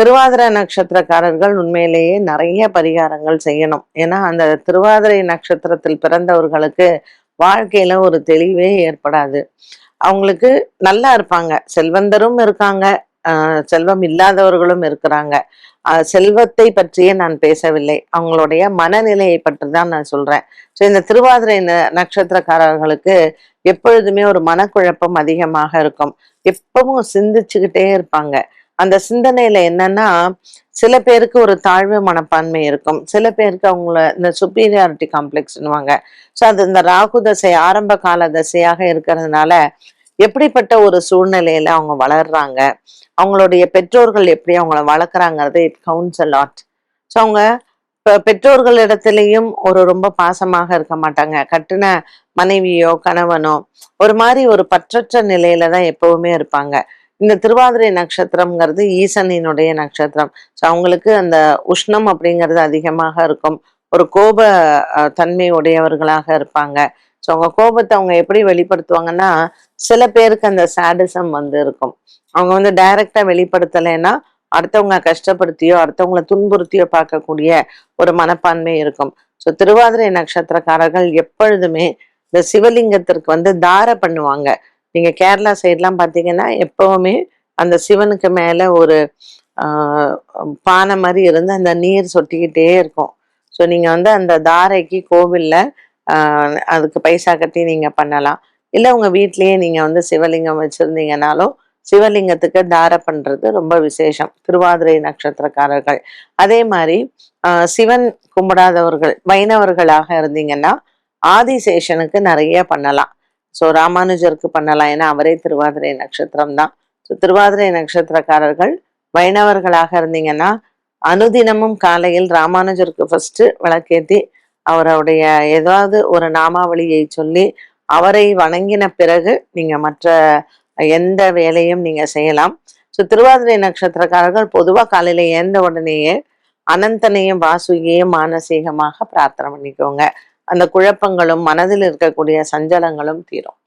திருவாதிரை நட்சத்திரக்காரர்கள் உண்மையிலேயே நிறைய பரிகாரங்கள் செய்யணும். ஏன்னா அந்த திருவாதிரை நட்சத்திரத்தில் பிறந்தவர்களுக்கு வாழ்க்கையில ஒரு தெளிவே ஏற்படாது. அவங்களுக்கு நல்லா இருப்பாங்க. செல்வந்தரும் இருக்காங்க. செல்வம் இல்லாதவர்களும் இருக்கிறாங்க. செல்வத்தை பற்றியே நான் பேசவில்லை. அவங்களுடைய மனநிலையை பற்றி தான் நான் சொல்றேன். ஸோ இந்த திருவாதிரை ந- நட்சத்திரக்காரர்களுக்கு எப்பொழுதுமே ஒரு மனக்குழப்பம் அதிகமாக இருக்கும். எப்பவும் சிந்திச்சுக்கிட்டே இருப்பாங்க. அந்த சிந்தனையில என்னன்னா சில பேருக்கு ஒரு தாழ்வு மனப்பான்மை இருக்கும். சில பேருக்கு அவங்கள இந்த சுப்பீரியாரிட்டி காம்ப்ளெக்ஸ்னுவாங்க ஸோ அது இந்த ராகு தசை ஆரம்ப கால தசையாக இருக்கிறதுனால எப்படிப்பட்ட ஒரு சூழ்நிலையில அவங்க வளர்றாங்க அவங்களுடைய பெற்றோர்கள் எப்படி அவங்கள வளர்க்குறாங்கிறது it counts a lot so அவங்க இப்போ பெற்றோர்களிடத்துலையும் ஒரு ரொம்ப பாசமாக இருக்க மாட்டாங்க. கட்டின மனைவியோ கணவனோ ஒரு மாதிரி ஒரு பற்றற்ற நிலையில தான் எப்பவுமே இருப்பாங்க. இந்த திருவாதிரை நட்சத்திரம்ங்கிறது ஈசனினுடைய நட்சத்திரம். ஸோ அவங்களுக்கு அந்த உஷ்ணம் அப்படிங்கிறது அதிகமாக இருக்கும். ஒரு கோப தன்மை உடையவர்களாக இருப்பாங்க. ஸோ அவங்க கோபத்தை அவங்க எப்படி வெளிப்படுத்துவாங்கன்னா சில பேருக்கு அந்த சாடிசம் வந்து இருக்கும். அவங்க வந்து டைரக்டா வெளிப்படுத்தலைன்னா அடுத்தவங்க கஷ்டப்படுத்தியோ அடுத்தவங்களை துன்புறுத்தியோ பார்க்கக்கூடிய ஒரு மனப்பான்மை இருக்கும். ஸோ திருவாதிரை நட்சத்திரக்காரர்கள் எப்பொழுதுமே இந்த சிவலிங்கத்திற்கு வந்து தார பண்ணுவாங்க. நீங்கள் கேரளா சைட்லாம் பார்த்தீங்கன்னா எப்போவுமே அந்த சிவனுக்கு மேலே ஒரு பானை மாதிரி இருந்து அந்த நீர் சொட்டிக்கிட்டே இருக்கும். ஸோ நீங்கள் வந்து அந்த தாரைக்கு கோவில்ல ஆஹ், அதுக்கு பைசா கட்டி நீங்க பண்ணலாம். இல்லை உங்க வீட்லேயே நீங்கள் வந்து சிவலிங்கம் வச்சுருந்தீங்கனாலும் சிவலிங்கத்துக்கு தாரை பண்றது ரொம்ப விசேஷம். திருவாதிரை நட்சத்திரக்காரர்கள். அதே மாதிரி சிவன் கும்பிடாதவர்கள் வைணவர்களாக இருந்தீங்கன்னா ஆதிசேஷனுக்கு நிறைய பண்ணலாம். ஸோ ராமானுஜருக்கு பண்ணலாம். ஏன்னா அவரே திருவாதிரை நட்சத்திரம் தான். ஸோ திருவாதிரை நட்சத்திரக்காரர்கள் வைணவர்களாக இருந்தீங்கன்னா அனுதினமும் காலையில் ராமானுஜருக்கு ஃபர்ஸ்ட் விளக்கேத்தி அவருடைய ஏதாவது ஒரு நாமாவளியை சொல்லி அவரை வணங்கின பிறகு நீங்க மற்ற எந்த வேலையும் நீங்க செய்யலாம். ஸோ திருவாதிரை நட்சத்திரக்காரர்கள் பொதுவா காலையில ஏந்த உடனேயே அனந்தனையும் வாசுகியையும் மானசீகமாக பிரார்த்தனை பண்ணிக்கோங்க. அந்த குழப்பங்களும் மனதில் இருக்கக்கூடிய சஞ்சலங்களும் தீரும்.